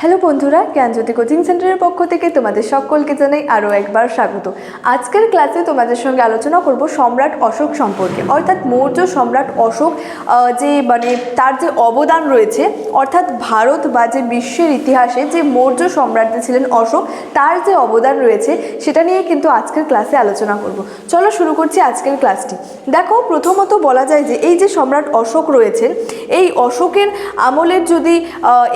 Hello বন্ধুরা, জ্ঞানজ্যোতি coaching সেন্টারের পক্ষ থেকে তোমাদের সকলকে জানাই আরও একবার স্বাগত। আজকের ক্লাসে তোমাদের সঙ্গে আলোচনা করব সম্রাট অশোক সম্পর্কে। অর্থাৎ মৌর্য সম্রাট অশোক যে মানে তার যে অবদান রয়েছে, অর্থাৎ ভারত বা যে বিশ্বের ইতিহাসে যে মৌর্য সম্রাট ছিলেন অশোক, তার যে অবদান রয়েছে, সেটা নিয়ে কিন্তু আজকের ক্লাসে আলোচনা করব। চলো শুরু করছি আজকের ক্লাসটি। দেখো, প্রথমত বলা যায় যে এই যে সম্রাট অশোক রয়েছেন, এই অশোকের আমলের যদি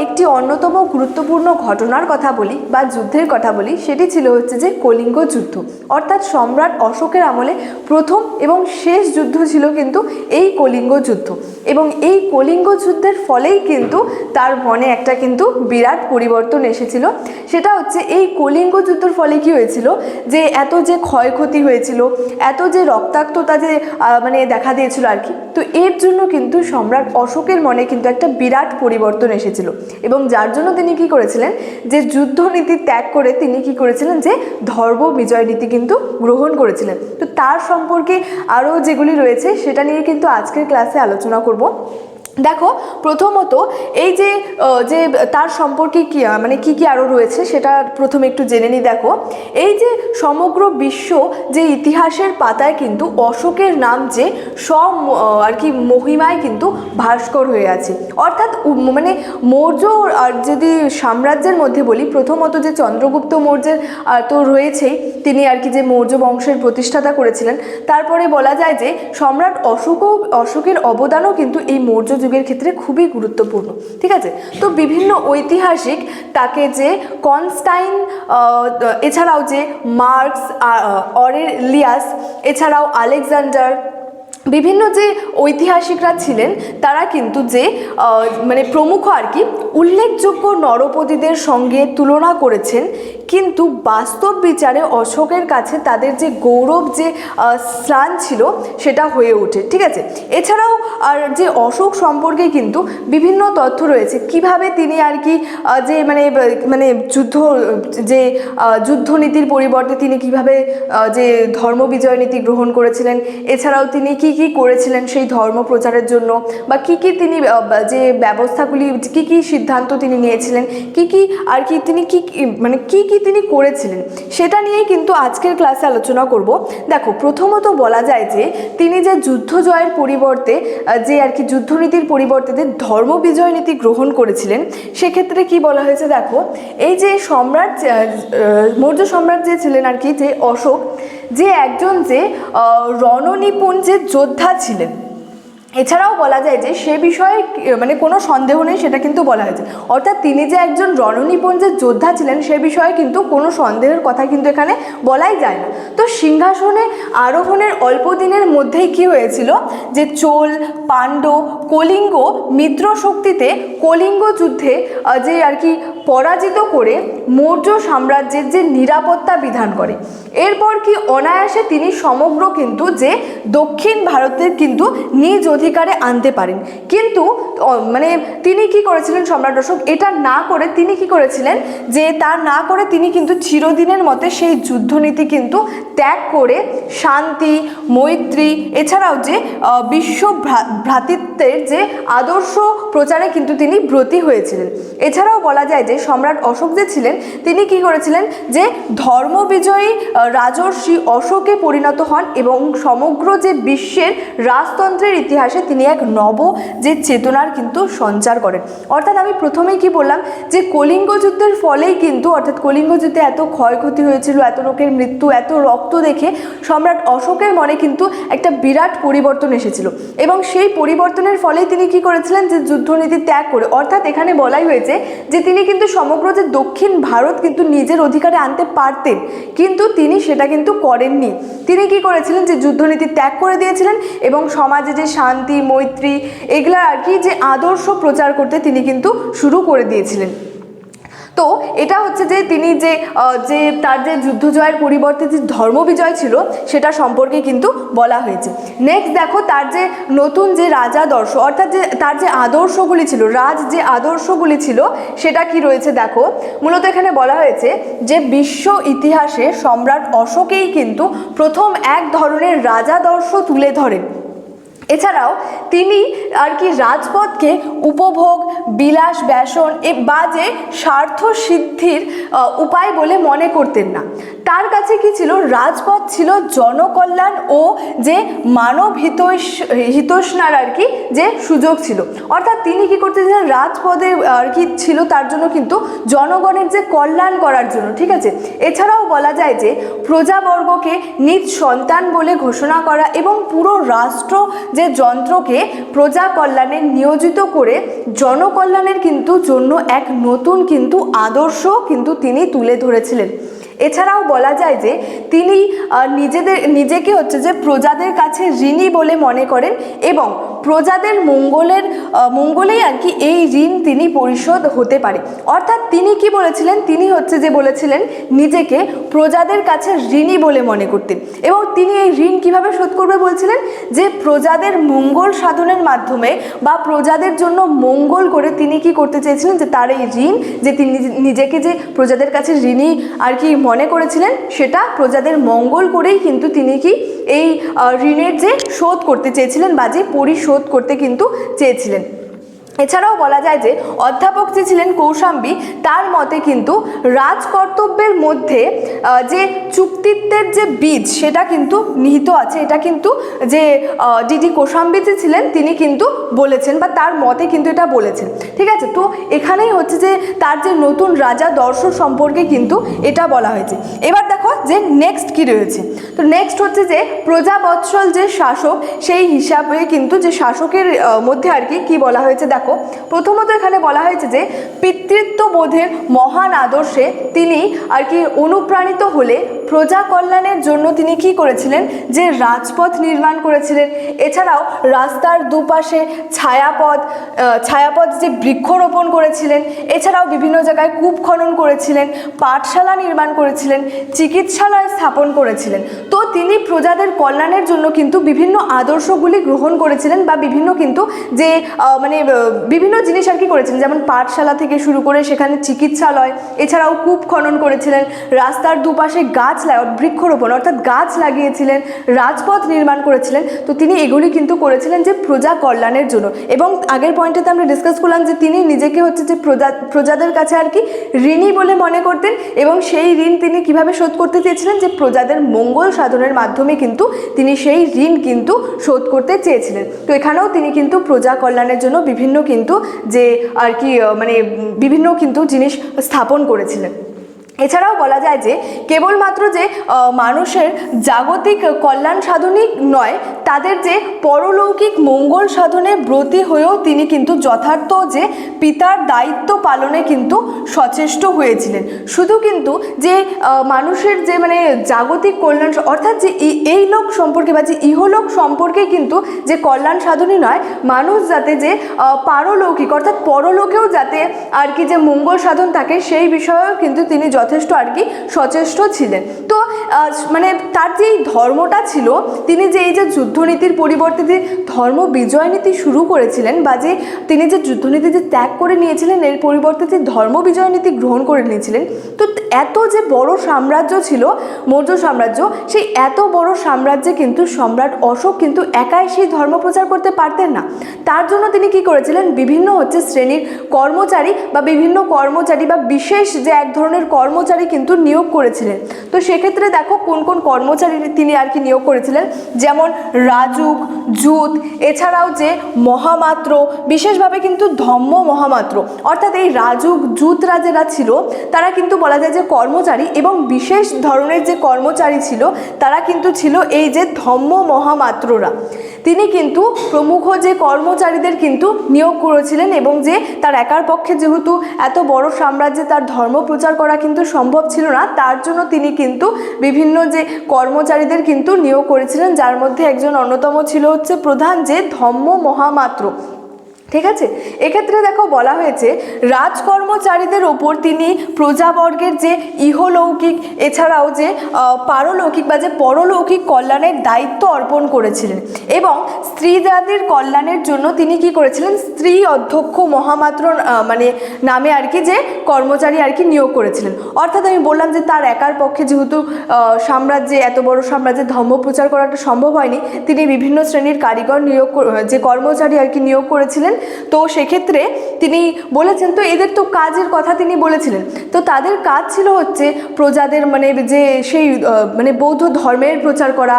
একটি অন্যতম গুরুত্বপূর্ণ ঘটনার কথা বলি বা যুদ্ধের কথা বলি, সেটি ছিল হচ্ছে যে কলিঙ্গ যুদ্ধ। অর্থাৎ সম্রাট অশোকের আমলে প্রথম এবং শেষ যুদ্ধ ছিল কিন্তু এই কলিঙ্গ যুদ্ধ। এবং এই কলিঙ্গ যুদ্ধের ফলেই কিন্তু তার মনে একটা কিন্তু বিরাট পরিবর্তন এসেছিল। সেটা হচ্ছে এই কলিঙ্গ যুদ্ধের ফলে কি হয়েছিল যে এত যে ক্ষয়ক্ষতি হয়েছিল, এত যে রক্তাক্ততা যে মানে দেখা দিয়েছিল আর কি, তো এর জন্য কিন্তু সম্রাট অশোকের মনে কিন্তু একটা বিরাট পরিবর্তন এসেছিল। এবং যার জন্য তিনি কি করেছিলেন? যে যুদ্ধনীতি ত্যাগ করে তিনি কি করেছিলেন? যে ধর্ম বিজয় নীতি কিন্তু গ্রহণ করেছিলেন। তো তার সম্পর্কে আরও যেগুলি রয়েছে, সেটা নিয়ে কিন্তু আজকের ক্লাসে আলোচনা করব। দেখো, প্রথমত এই যে যে তার সম্পর্কে কি মানে কি কি আরও রয়েছে সেটা প্রথমে একটু জেনে নিই, দেখো। এই যে সমগ্র বিশ্ব যে ইতিহাসের পাতায় কিন্তু অশোকের নাম যে সব আর কি মহিমায় কিন্তু ভাস্কর হয়ে আছে। অর্থাৎ মানে মৌর্য আর যদি সাম্রাজ্যের মধ্যে বলি, প্রথমত যে চন্দ্রগুপ্ত মৌর্যের তো রয়েছেই, তিনি আর কি যে মৌর্য বংশের প্রতিষ্ঠাতা করেছিলেন। তারপরে বলা যায় যে সম্রাট অশোকও, অশোকের অবদানও কিন্তু এই মৌর্য যুগের ক্ষেত্রে খুবই গুরুত্বপূর্ণ, ঠিক আছে? তো বিভিন্ন ঐতিহাসিক তাকে যে কনস্টাইন এছাড়াও যে মার্কস অরেলিয়াস, এছাড়াও আলেকজান্ডার বিভিন্ন যে ঐতিহাসিকরা ছিলেন, তারা কিন্তু যে মানে প্রমুখ আর কি, উল্লেখযোগ্য নরপতিদের সঙ্গে তুলনা করেছেন। কিন্তু বাস্তব বিচারে অশোকের কাছে তাদের যে গৌরব যে স্থান ছিল, সেটা হয়ে ওঠে, ঠিক আছে? এছাড়াও, আর যে অশোক সম্পর্কে কিন্তু বিভিন্ন তথ্য রয়েছে, কীভাবে তিনি আর কি যে মানে মানে যুদ্ধ, যে যুদ্ধনীতির পরিবর্তে তিনি কীভাবে যে ধর্ম বিজয় নীতি গ্রহণ করেছিলেন। এছাড়াও তিনি কি কি করেছিলেন সেই ধর্ম প্রচারের জন্য? বা কি কি তিনি যে ব্যবস্থাগুলি, কি কি সিদ্ধান্ত তিনি নিয়েছিলেন? কি কি আর কি তিনি কি কি- মানে কি কি তিনি করেছিলেন? সেটা নিয়েই কিন্তু আজকের ক্লাসে আলোচনা করব। দেখো, প্রথমত বলা যায় যে, তিনি যে যুদ্ধ জয়ের পরিবর্তে যে আর কি যুদ্ধনীতির পরিবর্তে যে ধর্ম বিজয় নীতি গ্রহণ করেছিলেন, সেক্ষেত্রে কি বলা হয়েছে? দেখো, এই যে সম্রাট মৌর্য সম্রাট যে ছিলেন আর কি, যে অশোক যে একজন যে রণনিপুণ যে যোদ্ধা ছিলেন। এছাড়াও বলা যায় যে সে বিষয়ে মানে কোনো সন্দেহ নেই, সেটা কিন্তু বলা হয়েছে। অর্থাৎ তিনি যে একজন রণনিপুণ যে যোদ্ধা ছিলেন, সে বিষয়ে কিন্তু কোনো সন্দেহের কথা কিন্তু এখানে বলাই যায় না। তো সিংহাসনে আরোহণের অল্প দিনের মধ্যেই কি হয়েছিল? যে চোল পাণ্ড কলিঙ্গ, মিত্র শক্তিতে কলিঙ্গ যুদ্ধে যে আর কি পরাজিত করে মৌর্য সাম্রাজ্যের যে নিরাপত্তা বিধান করে। এরপর কি অনায়াসে তিনি সমগ্র কিন্তু যে দক্ষিণ ভারতের কিন্তু নিজ অধিকারে আনতে পারেন। কিন্তু মানে তিনি কি করেছিলেন সম্রাট অশোক? এটা না করে তিনি কি করেছিলেন? যে তা না করে তিনি কিন্তু চিরদিনের মতে সেই যুদ্ধনীতি কিন্তু ত্যাগ করে শান্তি মৈত্রী এছাড়াও যে বিশ্ব ভ্রা- ভ্রাতৃত্বের যে আদর্শ প্রচারে কিন্তু তিনি ব্রতী হয়েছিলেন। এছাড়াও বলা যায় যে সম্রাট অশোক যে ছিলেন তিনি কি করেছিলেন? যে ধর্মবিজয়ী আহ, রাজর্ষি অশোকে পরিণত হন এবং সমগ্র যে বিশ্বের রাজতন্ত্রের ইতিহাসে তিনি এক নব যে চেতনার কিন্তু সঞ্চার করেন। অর্থাৎ আমি প্রথমেই কি বললাম যে কলিঙ্গ যুদ্ধের ফলেই কিন্তু, অর্থাৎ কলিঙ্গ যুদ্ধে এত ক্ষয়ক্ষতি হয়েছিল, এত লোকের মৃত্যু, এত রক্ত দেখে সম্রাট অশোকের মনে কিন্তু একটা বিরাট পরিবর্তন এসেছিল। এবং সেই পরিবর্তনের ফলেই তিনি কি করেছিলেন যে যুদ্ধনীতি ত্যাগ করে, অর্থাৎ এখানে বলাই হয়েছে যে তিনি কিন্তু সমগ্র যে দক্ষিণ ভারত কিন্তু নিজের অধিকারে আনতে পারতেন, কিন্তু তিনি সেটা কিন্তু করেননি। তিনি কি করেছিলেন যে যুদ্ধনীতি ত্যাগ করে দিয়েছিলেন এবং সমাজে যে শান্তি, মৈত্রী, এগুলা আর কি যে আদর্শ প্রচার করতে তিনি কিন্তু শুরু করে দিয়েছিলেন। তো এটা হচ্ছে যে তিনি যে যে তার যে যুদ্ধ জয়ের পরিবর্তে যে ধর্ম বিজয় ছিল, সেটা সম্পর্কে কিন্তু বলা হয়েছে। নেক্সট দেখো, তার যে নতুন যে রাজাদর্শ অর্থাৎ যে তার যে আদর্শগুলি ছিল, রাজ যে আদর্শগুলি ছিল, সেটা কি রয়েছে দেখো। মূলত এখানে বলা হয়েছে যে বিশ্ব ইতিহাসে সম্রাট অশোকেই কিন্তু প্রথম এক ধরনের রাজাদর্শ তুলে ধরেন। এছাড়াও তিনি আর কি রাজপথকে উপভোগ, বিলাস, ব্যাসন এ বা যে স্বার্থ সিদ্ধির উপায় বলে মনে করতেন না। তার কাছে কি ছিল? রাজপথ ছিল জনকল্যাণ ও যে মানব হিতৈষ, হিতোষ্ণার আর কি যে সুযোগ ছিল। অর্থাৎ তিনি কি করতে করতেছিলেন রাজপদে আর কি ছিল তার জন্য কিন্তু জনগণের যে কল্যাণ করার জন্য, ঠিক আছে? এছাড়াও বলা যায় যে প্রজাবর্গকে নিজ সন্তান বলে ঘোষণা করা এবং পুরো রাষ্ট্র যে যন্ত্রকে প্রজা কল্যাণে নিয়োজিত করে, জনকল্যাণের কিন্তু জন্য এক নতুন কিন্তু আদর্শ কিন্তু তিনি তুলে ধরেছিলেন। এছাড়াও বলা যায় যে তিনি নিজেদের, নিজেকে হচ্ছে যে প্রজাদের কাছে ঋণী বলে মনে করেন এবং প্রজাদের মঙ্গলের মঙ্গলেই আর কি এই ঋণ তিনি পরিশোধ হতে পারে। অর্থাৎ তিনি কি বলেছিলেন? তিনি হচ্ছে যে বলেছিলেন, নিজেকে প্রজাদের কাছে ঋণী বলে মনে করতেন এবং তিনি এই ঋণ কীভাবে শোধ করবে বলছিলেন? যে প্রজাদের মঙ্গল সাধনের মাধ্যমে বা প্রজাদের জন্য মঙ্গল করে তিনি কি করতে চেয়েছিলেন? যে তার এই ঋণ, যে তিনি নিজেকে যে প্রজাদের কাছে ঋণী আর কি মনে করেছিলেন, সেটা প্রজাদের মঙ্গল করেই কিন্তু তিনি কি এই ঋণের যে শোধ করতে চেয়েছিলেন বা যে পরিশোধ করতে কিন্তু চেয়েছিলেন। এছাড়াও বলা যায় যে অধ্যাপক যে ছিলেন কৌশাম্বী, তার মতে কিন্তু রাজকর্তব্যের মধ্যে যে চুক্তিত্বের যে বীজ, সেটা কিন্তু নিহিত আছে। এটা কিন্তু যে ডিডি কৌশাম্বী যে ছিলেন, তিনি কিন্তু বলেছেন বা তার মতে কিন্তু এটা বলেছেন। ঠিক আছে? তো এখানেই হচ্ছে যে, তার যে নতুন রাজা দর্শন সম্পর্কে কিন্তু এটা বলা হয়েছে। এবার দেখো যে নেক্সট কি রয়েছে। তো নেক্সট হচ্ছে যে, প্রজাবৎসল যে শাসক, সেই হিসাবে কিন্তু যে শাসকের মধ্যে আর কি কি বলা হয়েছে? প্রথমত এখানে বলা হয়েছে যে পিতৃত্ববোধের মহান আদর্শে তিনি আর কি অনুপ্রাণিত হলে প্রজা কল্যাণের জন্য তিনি কি করেছিলেন? যে রাজপথ নির্মাণ করেছিলেন। এছাড়াও রাস্তার দুপাশে ছায়াপথ ছায়াপথ যে বৃক্ষরোপণ করেছিলেন, এছাড়াও বিভিন্ন জায়গায় কূপ খনন করেছিলেন, পাঠশালা নির্মাণ করেছিলেন, চিকিৎসালয় স্থাপন করেছিলেন। তো তিনি প্রজাদের কল্যাণের জন্য কিন্তু বিভিন্ন আদর্শগুলি গ্রহণ করেছিলেন বা বিভিন্ন কিন্তু যে মানে বিভিন্ন জিনিস আর কি করেছিলেন, যেমন পাঠশালা থেকে শুরু করে সেখানে চিকিৎসালয়, এছাড়াও কূপ খনন করেছিলেন, রাস্তার দুপাশে গাছ বৃক্ষরোপণ, অর্থাৎ গাছ লাগিয়েছিলেন, রাজপথ নির্মাণ করেছিলেন, তো তিনি এগুলি কিন্তু করেছিলেন যে প্রজা কল্যাণের জন্য। এবং আগের পয়েন্টেতে আমরা ডিসকাস করলাম যে তিনি নিজেকে হচ্ছে যে প্রজা, প্রজাদের কাছে আর কি ঋণী বলে মনে করতেন, এবং সেই ঋণ তিনি কীভাবে শোধ করতে চেয়েছিলেন যে প্রজাদের মঙ্গল সাধনের মাধ্যমে কিন্তু তিনি সেই ঋণ কিন্তু শোধ করতে চেয়েছিলেন। তো এখানেও তিনি কিন্তু প্রজা কল্যাণের জন্য বিভিন্ন কিন্তু যে আর কি মানে বিভিন্ন কিন্তু জিনিস স্থাপন করেছিলেন। এছাড়াও বলা যায় যে কেবলমাত্র যে মানুষের জাগতিক কল্যাণ সাধনই নয়, তাদের যে পরলৌকিক মঙ্গল সাধনে ব্রতী হয়েও তিনি কিন্তু যথার্থ যে পিতার দায়িত্ব পালনে কিন্তু সচেষ্ট হয়েছিলেন। শুধু কিন্তু যে মানুষের যে মানে জাগতিক কল্যাণ অর্থাৎ যে এই লোক সম্পর্কে বা যে ইহলোক সম্পর্কে কিন্তু যে কল্যাণ সাধনই নয়, মানুষ যাতে যে পারলৌকিক অর্থাৎ পরলোকেও যাতে আর কি যে মঙ্গল সাধন থাকে সেই বিষয়েও কিন্তু তিনি যথেষ্ট আর কি সচেষ্ট ছিলেন। তো মানে তার যে ধর্মটা ছিল, তিনি যে এই যে যুদ্ধনীতির পরিবর্তে যে ধর্ম বিজয় নীতি শুরু করেছিলেন বা যে তিনি যে যুদ্ধনীতি যে ত্যাগ করে নিয়েছিলেন, এর পরিবর্তে যে ধর্ম বিজয় নীতি গ্রহণ করে নিয়েছিলেন, তো এত যে বড় সাম্রাজ্য ছিল, মৌর্য সাম্রাজ্য, সেই এত বড় সাম্রাজ্যে কিন্তু সম্রাট অশোক কিন্তু একাই সেই ধর্ম প্রচার করতে পারতেন না। তার জন্য তিনি কি করেছিলেন? বিভিন্ন হচ্ছে শ্রেণির কর্মচারী বা বিভিন্ন কর্মচারী বা বিশেষ যে এক ধরনের কর্মচারী কিন্তু নিয়োগ করেছিলেন। তো সেক্ষেত্রে দেখো কোন কোন কর্মচারী তিনি আর কি নিয়োগ করেছিলেন? যেমন রাজুক, জুত, এছাড়াও যে মহামাত্র, বিশেষভাবে কিন্তু ধম্ম মহামাত্র, অর্থাৎ এই রাজুক জুতরা যারা ছিল, তারা কিন্তু বলা যায় যে কর্মচারী এবং বিশেষ ধরনের যে কর্মচারী ছিল, তারা কিন্তু ছিল এই যে ধম্ম মহামাত্ররা। তিনি কিন্তু প্রমুখ যে কর্মচারীদের কিন্তু নিয়োগ করেছিলেন এবং যে তার একার পক্ষে যেহেতু এত বড় সাম্রাজ্যে তার ধর্ম প্রচার করা কিন্তু সম্ভব ছিল না, তার জন্য তিনি কিন্তু বিভিন্ন যে কর্মচারীদের কিন্তু নিয়োগ করেছিলেন, যার মধ্যে একজন অন্যতম ছিল হচ্ছে প্রধান যে ধম্ম মহামাত্র। ঠিক আছে? এক্ষেত্রে দেখো বলা হয়েছে, রাজকর্মচারীদের ওপর তিনি প্রজাবর্গের যে ইহলৌকিক, এছাড়াও যে পারলৌকিক বা যে পরলৌকিক কল্যাণের দায়িত্ব অর্পণ করেছিলেন এবং স্ত্রী জাতির কল্যাণের জন্য তিনি কি করেছিলেন? স্ত্রী অধ্যক্ষ মহামাত্র মানে নামে আর কি যে কর্মচারী আর কি নিয়োগ করেছিলেন। অর্থাৎ আমি বললাম যে তার একার পক্ষে যেহেতু সাম্রাজ্যে, এত বড় সাম্রাজ্যে ধর্ম প্রচার করাটা সম্ভব হয়নি, তিনি বিভিন্ন শ্রেণির কারিগর নিয়োগ যে কর্মচারী আর কি নিয়োগ করেছিলেন তো সেক্ষেত্রে তিনি বলেছেন, তো এদের তো কাজের কথা তিনি বলেছিলেন। তো তাদের কাজ ছিল হচ্ছে প্রজাদের মানে যে সেই মানে বৌদ্ধ ধর্মের প্রচার করা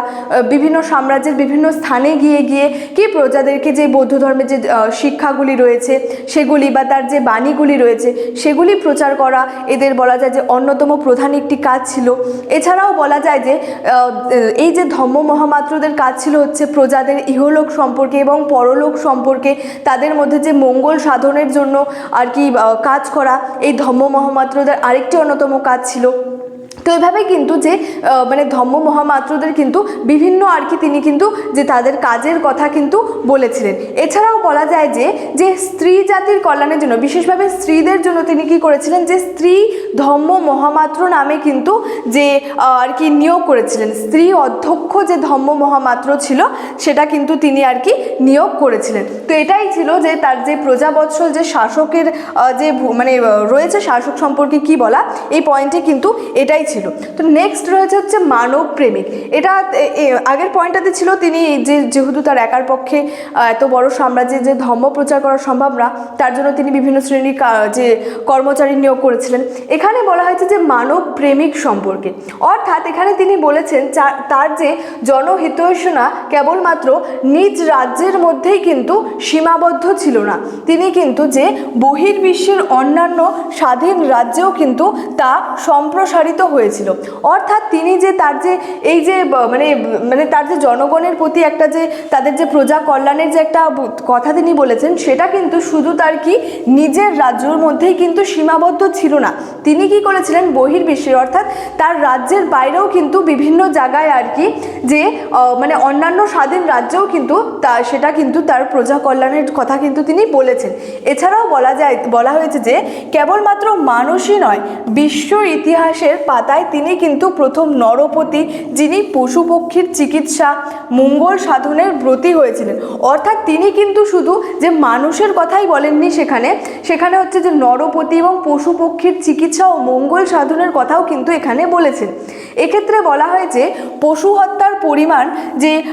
বিভিন্ন সাম্রাজ্যের বিভিন্ন স্থানে গিয়ে গিয়ে কি প্রজাদেরকে যে বৌদ্ধ ধর্মের যে শিক্ষাগুলি রয়েছে, সেগুলি বা তার যে বাণীগুলি রয়েছে, সেগুলি প্রচার করা এদের বলা যায় যে অন্যতম প্রধান একটি কাজ ছিল। এছাড়াও বলা যায় যে এই যে ধর্ম মহামাত্রদের কাজ ছিল হচ্ছে প্রজাদের ইহলোক সম্পর্কে এবং পরলোক সম্পর্কে তাদের মধ্যে যে মঙ্গল সাধনের জন্য আর কি কাজ করা, এই ধম্ম মহামাত্রদের আরেকটি অন্যতম কাজ ছিল। তো এভাবে কিন্তু যে মানে ধম্ম মহামাত্রদের কিন্তু বিভিন্ন আর কি তিনি কিন্তু যে তাদের কাজের কথা কিন্তু বলেছিলেন। এছাড়াও বলা যায় যে যে স্ত্রী জাতির কল্যাণের জন্য, বিশেষভাবে স্ত্রীদের জন্য তিনি কি করেছিলেন? যে স্ত্রী ধম্ম মহামাত্র নামে কিন্তু যে আর কি নিয়োগ করেছিলেন। স্ত্রী অধ্যক্ষ যে ধম্ম মহামাত্র ছিল, সেটা কিন্তু তিনি আর কি নিয়োগ করেছিলেন। তো এটাই ছিল যে তার যে প্রজাবৎসল যে শাসকের যে মানে রয়েছে শাসক সম্পর্কে কি বলা, এই পয়েন্টে কিন্তু এটাই ছিল। তো নেক্সট রয়েছে হচ্ছে মানব প্রেমিক। এটা আগের পয়েন্টটাতে ছিল তিনি যে, যেহেতু তার একার পক্ষে এত বড় সাম্রাজ্যে যে ধর্ম প্রচার করা সম্ভব না, তার জন্য তিনি বিভিন্ন শ্রেণির যে কর্মচারী নিয়োগ করেছিলেন। এখানে বলা হয়েছে যে মানব প্রেমিক সম্পর্কে। অর্থাৎ এখানে তিনি বলেছেন তার যে জনহিতৈষণা কেবলমাত্র নিজ রাজ্যের মধ্যেই কিন্তু সীমাবদ্ধ ছিল না। তিনি কিন্তু যে বহির্বিশ্বের অন্যান্য স্বাধীন রাজ্যেও কিন্তু তা সম্প্রসারিত হয়েছিল। অর্থাৎ তিনি যে তার যে এই যে মানে মানে তার যে জনগণের প্রতি একটা যে, তাদের যে প্রজা কল্যাণের যে একটা কথা তিনি বলেছেন, সেটা কিন্তু শুধু তার কি নিজের রাজ্যর মধ্যেই কিন্তু সীমাবদ্ধ ছিল না। তিনি কি করেছিলেন? বহির্বিশ্বের অর্থাৎ তার রাজ্যের বাইরেও কিন্তু বিভিন্ন জায়গায় আর কি যে মানে অন্যান্য স্বাধীন রাজ্যেও কিন্তু তা, সেটা কিন্তু তার প্রজা কল্যাণের কথা কিন্তু তিনি বলেছেন। এছাড়াও বলা যায়, বলা হয়েছে যে, কেবলমাত্র মানুষই নয়, বিশ্ব ইতিহাসের পাতায় তিনি কিন্তু প্রথম নরপতি যিনি পশু পক্ষীর চিকিৎসা, মঙ্গল সাধনের ব্রতী হয়েছিলেন। অর্থাৎ তিনি কিন্তু শুধু যে মানুষের কথাই বলেননি সেখানে সেখানে হচ্ছে যে নরপতি এবং পশু পক্ষীর চিকিৎসা ও মঙ্গল সাধনের কথাও কিন্তু এখানে বলেছেন। এক্ষেত্রে বলা হয়েছে পশু হত্যার পরিমাণ যে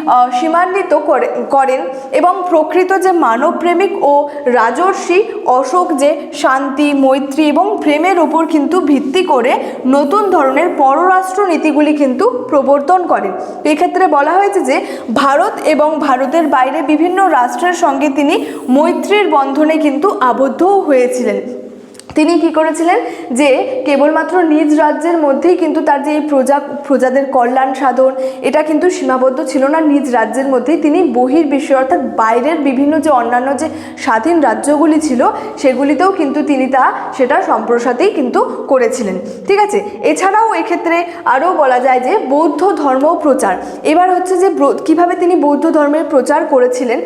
সীমান্বিত করে- করেন এবং প্রকৃত যে মানবপ্রেমিক ও রাজর্ষি অশোক যে শান্তি, মৈত্রী এবং প্রেমের উপর কিন্তু ভিত্তি করে নতুন ধরনের পররাষ্ট্র নীতিগুলি কিন্তু প্রবর্তন করেন। এক্ষেত্রে বলা হয়েছে যে, ভারত এবং ভারতের বাইরে বিভিন্ন রাষ্ট্রের সঙ্গে তিনি মৈত্রীর বন্ধনে কিন্তু আবদ্ধও হয়েছিলেন। তিনি কি করেছিলেন? যে কেবলমাত্র নিজ রাজ্যের মধ্যেই কিন্তু তার যে এই প্রজা, প্রজাদের কল্যাণ সাধন, এটা কিন্তু সীমাবদ্ধ ছিল না। নিজ রাজ্যের মধ্যেই তিনি বহির্বিশ্বে অর্থাৎ বাইরের বিভিন্ন যে অন্যান্য যে স্বাধীন রাজ্যগুলি ছিল, সেগুলিতেও কিন্তু তিনি তা, সেটা সম্প্রসাতেই কিন্তু করেছিলেন। ঠিক আছে? এছাড়াও এক্ষেত্রে আরও বলা যায় যে বৌদ্ধ ধর্ম প্রচার। এবার হচ্ছে যে কীভাবে তিনি বৌদ্ধ ধর্মের প্রচার করেছিলেন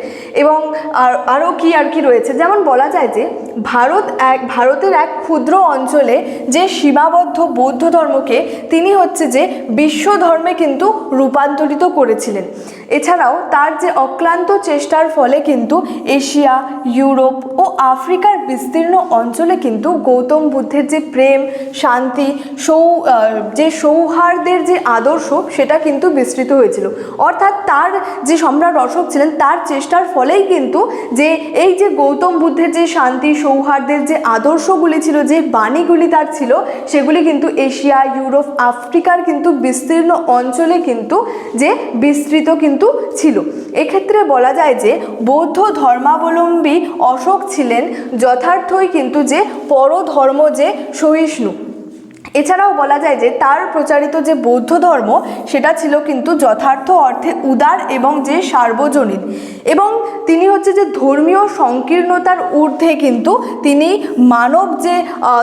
এবং আর আরও কি আর কি রয়েছে? যেমন বলা যায় যে ভারত এক, ভারতের এক ক্ষুদ্র অঞ্চলে যে সীমাবদ্ধ বৌদ্ধ ধর্মকে তিনি হচ্ছে যে বিশ্ব ধর্মে কিন্তু রূপান্তরিত করেছিলেন। এছাড়াও তার যে অক্লান্ত চেষ্টার ফলে কিন্তু এশিয়া, ইউরোপ ও আফ্রিকার বিস্তীর্ণ অঞ্চলে কিন্তু গৌতম বুদ্ধের যে প্রেম, শান্তি, সৌ যে সৌহার্দ্যের যে আদর্শ সেটা কিন্তু বিস্তৃত হয়েছিল। অর্থাৎ তার যে সম্রাট অশোক ছিলেন, তার চেষ্টার ফলেই কিন্তু যে এই যে গৌতম বুদ্ধের যে শান্তি, সৌহার্দ্যের যে আদর্শগুলি ছিল যে বাণীগুলি তার ছিল, সেগুলি কিন্তু এশিয়া, ইউরোপ, আফ্রিকার কিন্তু বিস্তীর্ণ অঞ্চলে কিন্তু যে বিস্তৃত কিন্তু ছিল। এক্ষেত্রে বলা যায় যে বৌদ্ধ ধর্মাবলম্বী অশোক ছিলেন, যথার্থই কিন্তু যে পরধর্ম যে সহিষ্ণু। এছাড়াও বলা যায় যে তার প্রচারিত যে বৌদ্ধ ধর্ম, সেটা ছিল কিন্তু যথার্থ অর্থে উদার এবং যে সার্বজনীন। এবং তিনি হচ্ছে যে ধর্মীয় সংকীর্ণতার ঊর্ধ্বে কিন্তু তিনি মানব যে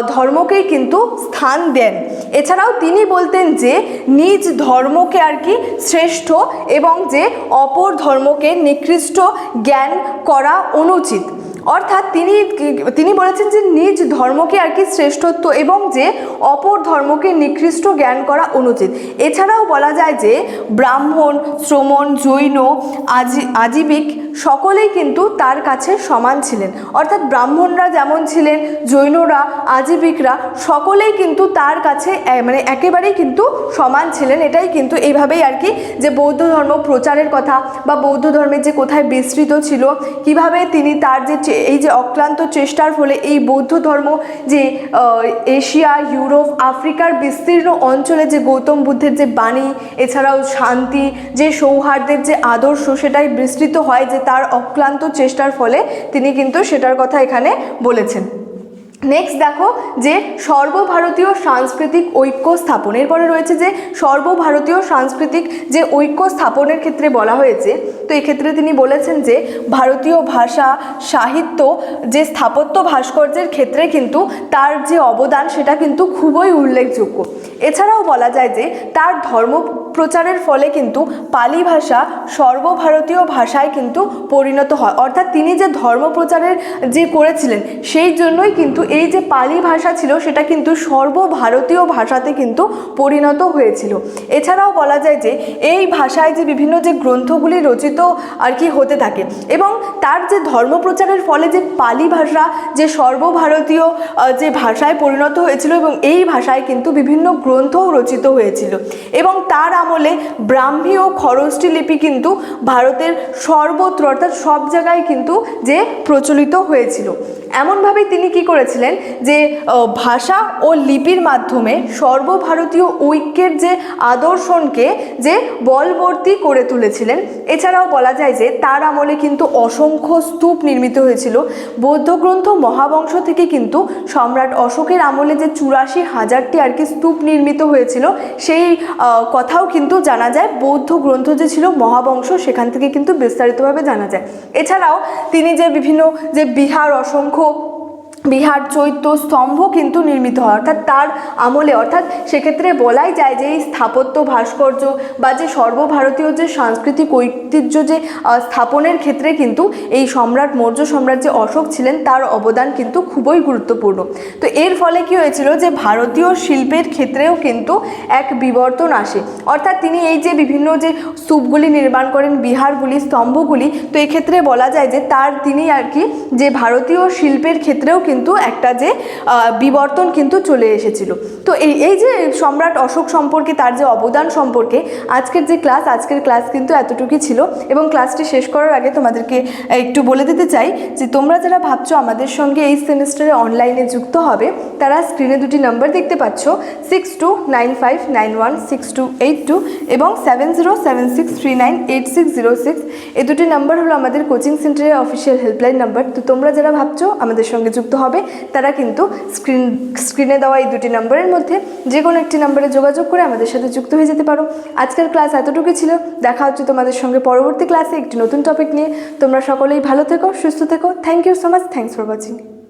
ধর্মকেই কিন্তু স্থান দেন। এছাড়াও তিনি বলতেন যে নিজ ধর্মকে আর কি শ্রেষ্ঠ এবং যে অপর ধর্মকে নিকৃষ্ট জ্ঞান করা অনুচিত। অর্থাৎ তিনি তিনি বলেছেন যে নিজ ধর্মকে আর কি শ্রেষ্ঠত্ব এবং যে অপর ধর্মকে নিকৃষ্ট জ্ঞান করা অনুচিত। এছাড়াও বলা যায় যে ব্রাহ্মণ, শ্রমণ, জৈন, আজি, আজীবিক সকলেই কিন্তু তার কাছে সমান ছিলেন। অর্থাৎ ব্রাহ্মণরা যেমন ছিলেন, জৈনরা, আজীবিকরা, সকলেই কিন্তু তার কাছে মানে একেবারেই কিন্তু সমান ছিলেন। এটাই কিন্তু এইভাবেই আর কি যে বৌদ্ধ ধর্ম প্রচারের কথা বা বৌদ্ধ ধর্মের যে কোথায় বিস্তৃত ছিল, কীভাবে তিনি তার যে এই যে অক্লান্ত চেষ্টার ফলে এই বৌদ্ধ ধর্ম যে এশিয়া, ইউরোপ, আফ্রিকার বিস্তীর্ণ অঞ্চলে যে গৌতম বুদ্ধের যে বাণী, এছাড়াও শান্তি, যে সৌহার্দ্যের যে আদর্শ, সেটাই বিস্তৃত হয় যে তার অক্লান্ত চেষ্টার ফলে তিনি কিন্তু সেটার কথা এখানে বলেছেন। নেক্সট দেখো যে সর্বভারতীয় সাংস্কৃতিক ঐক্য স্থাপন। এরপরে রয়েছে যে সর্বভারতীয় সাংস্কৃতিক যে ঐক্য স্থাপনের ক্ষেত্রে বলা হয়েছে, তো এক্ষেত্রে তিনি বলেছেন যে ভারতীয় ভাষা, সাহিত্য যে স্থাপত্য ভাস্কর্যের ক্ষেত্রে কিন্তু তার যে অবদান সেটা কিন্তু খুবই উল্লেখযোগ্য। এছাড়াও বলা যায় যে তার ধর্ম প্রচারের ফলে কিন্তু পালি ভাষা সর্বভারতীয় ভাষায় কিন্তু পরিণত হয়। অর্থাৎ তিনি যে ধর্ম প্রচারের যে করেছিলেন, সেই জন্যই কিন্তু এই যে পালি ভাষা ছিল, সেটা কিন্তু সর্বভারতীয় ভাষাতে কিন্তু পরিণত হয়েছিল। এছাড়াও বলা যায় যে, এই ভাষায় যে বিভিন্ন যে গ্রন্থগুলি রচিত আর কি হতে থাকে এবং তার যে ধর্ম প্রচারের ফলে যে পালি ভাষা, যে সর্বভারতীয় যে ভাষায় পরিণত হয়েছিল এবং এই ভাষায় কিন্তু বিভিন্ন গ্রন্থও রচিত হয়েছিল। এবং তার আমলে ব্রাহ্মী ও খরষ্টি লিপি কিন্তু ভারতের সর্বত্র, অর্থাৎ সব জায়গায় কিন্তু যে প্রচলিত হয়েছিল। এমনভাবেই তিনি কি করেছিলেন? যে ভাষা ও লিপির মাধ্যমে সর্বভারতীয় ঐক্যের যে আদর্শনকে যে বলবর্তী করে তুলেছিলেন, এছাড়াও বলা যায় যে তার আমলে কিন্তু অসংখ্য স্তূপ নির্মিত হয়েছিল। বৌদ্ধ গ্রন্থ মহাবংশ থেকে কিন্তু সম্রাট অশোকের আমলে যে চুরাশি হাজারটি আর কি স্তূপ নির্মিত হয়েছিল, সেই কথাও কিন্তু জানা যায়। বৌদ্ধ গ্রন্থ যে ছিল মহাবংশ, সেখান থেকে কিন্তু বিস্তারিতভাবে জানা যায়। এছাড়াও তিনি যে বিভিন্ন যে বিহার অসংখ্য বিহার চৈত্য স্তম্ভ কিন্তু নির্মিত হয়। অর্থাৎ তার আমলে, অর্থাৎ সেক্ষেত্রে বলাই যায় যে এই স্থাপত্য ভাস্কর্য বা যে সর্বভারতীয় যে সাংস্কৃতিক ঐতিহ্য যে স্থাপনের ক্ষেত্রে কিন্তু এই সম্রাট, মৌর্য সম্রাট যে অশোক ছিলেন, তার অবদান কিন্তু খুবই গুরুত্বপূর্ণ। তো এর ফলে কি হয়েছিল যে ভারতীয় শিল্পের ক্ষেত্রেও কিন্তু এক বিবর্তন আসে। অর্থাৎ তিনি এই যে বিভিন্ন যে স্তূপগুলি নির্মাণ করেন, বিহারগুলি, স্তম্ভগুলি, তো এক্ষেত্রে বলা যায় যে তার, তিনি আর কি যে ভারতীয় শিল্পের ক্ষেত্রেও কিন্তু একটা যে বিবর্তন কিন্তু চলে এসেছিল। তো এই এই যে সম্রাট অশোক সম্পর্কে, তার যে অবদান সম্পর্কে, আজকের যে ক্লাস, আজকের ক্লাস কিন্তু এতটুকুই ছিল এবং ক্লাসটি শেষ করার আগে তোমাদেরকে একটু বলে দিতে চাই যে, তোমরা যারা ভাবছ আমাদের সঙ্গে এই সেমিস্টারে অনলাইনে যুক্ত হবে, তারা স্ক্রিনে দুটি নাম্বার দেখতে পাচ্ছ six two nine five nine one six two eight two এবং seven zero seven six three nine eight six zero six এই দুটি নাম্বার হলো আমাদের কোচিং সেন্টারের অফিসিয়াল হেল্পলাইন নাম্বার তো তোমরা যারা ভাবছ আমাদের সঙ্গে যুক্ত হবে, তারা কিন্তু স্ক্রিন স্ক্রিনে দেওয়া এই দুটি নম্বরের মধ্যে যে কোনো একটি নম্বরে যোগাযোগ করে আমাদের সাথে যুক্ত হয়ে যেতে পারো। আজকের ক্লাস এতটুকু ছিল। দেখা হচ্ছে তোমাদের সঙ্গে পরবর্তী ক্লাসে একটি নতুন টপিক নিয়ে। তোমরা সকলেই ভালো থেকো, সুস্থ থেকো। Thank you so much thanks for watching